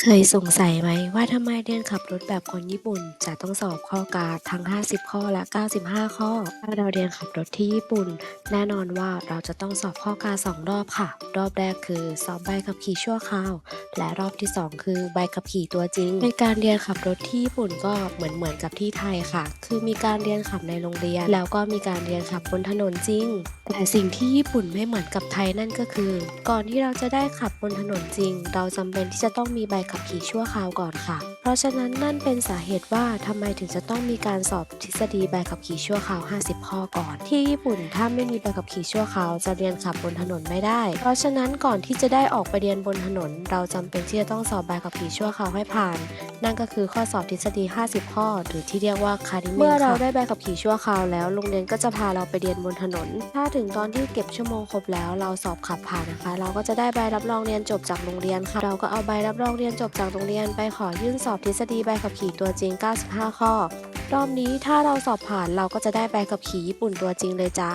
เคยสงสัยไหมว่าทำไมเรียนขับรถแบบคนญี่ปุ่น จะต้องสอบข้อกาทั้ง 50 ข้อและ 95 ข้อ ถ้าเราเรียนขับรถที่ญี่ปุ่น แน่นอนว่าเราจะต้องสอบข้อกาสองรอบค่ะ รอบแรกคือ สอบใบขับขี่ชั่วคราว และรอบที่ 2 คือใบขับขี่ตัวจริง ในการเรียนขับรถที่ญี่ปุ่นก็เหมือนเหมือนกับที่ไทยค่ะ คือมีการเรียนขับในโรงเรียน แล้วก็มีการเรียนขับบนถนนจริง แต่สิ่งที่ญี่ปุ่นไม่เหมือนกับไทยนั่นก็คือ ก่อนที่เราจะได้ขับบนถนนจริง เราจำเป็นที่จะต้องมีใบขับขี่ชั่วคราวก่อนค่ะ เพราะฉะนั้นนั่นเป็นสาเหตุว่าทำไมถึงจะต้องมีการสอบทฤษฎีใบขับขี่ชั่วคราว 50 ข้อก่อน ที่ญี่ปุ่นถ้าไม่มีใบขับขี่ชั่วคราวจะเรียนขับบนถนนไม่ได้ เพราะฉะนั้นก่อนที่จะได้ออกไปเรียนบนถนน เราจำเป็นที่จะต้องสอบใบขับขี่ชั่วคราวให้ผ่าน นั่นก็คือข้อสอบทฤษฎี 50 ข้อ หรือที่เรียกว่าคาริเมนเมื่อเราได้ใบขับขี่ชั่วคราวแล้วโรงเรียนก็จะพาเราไปเรียนบนถนน ถ้าถึงตอนที่เก็บชั่วโมงครบแล้วเราสอบขับผ่านนะคะ เราก็จะได้ใบรับรองเรียนจบจากโรงเรียนค่ะ เราก็เอาใบรับรองเรียนจบจากโรงเรียนไปขอยื่นสอบทฤษฎีใบขับขี่ตัวจริง 95 ข้อ รอบนี้ถ้าเราสอบผ่านเราก็จะได้ใบขับขี่ญี่ปุ่นตัวจริงเลยจ้า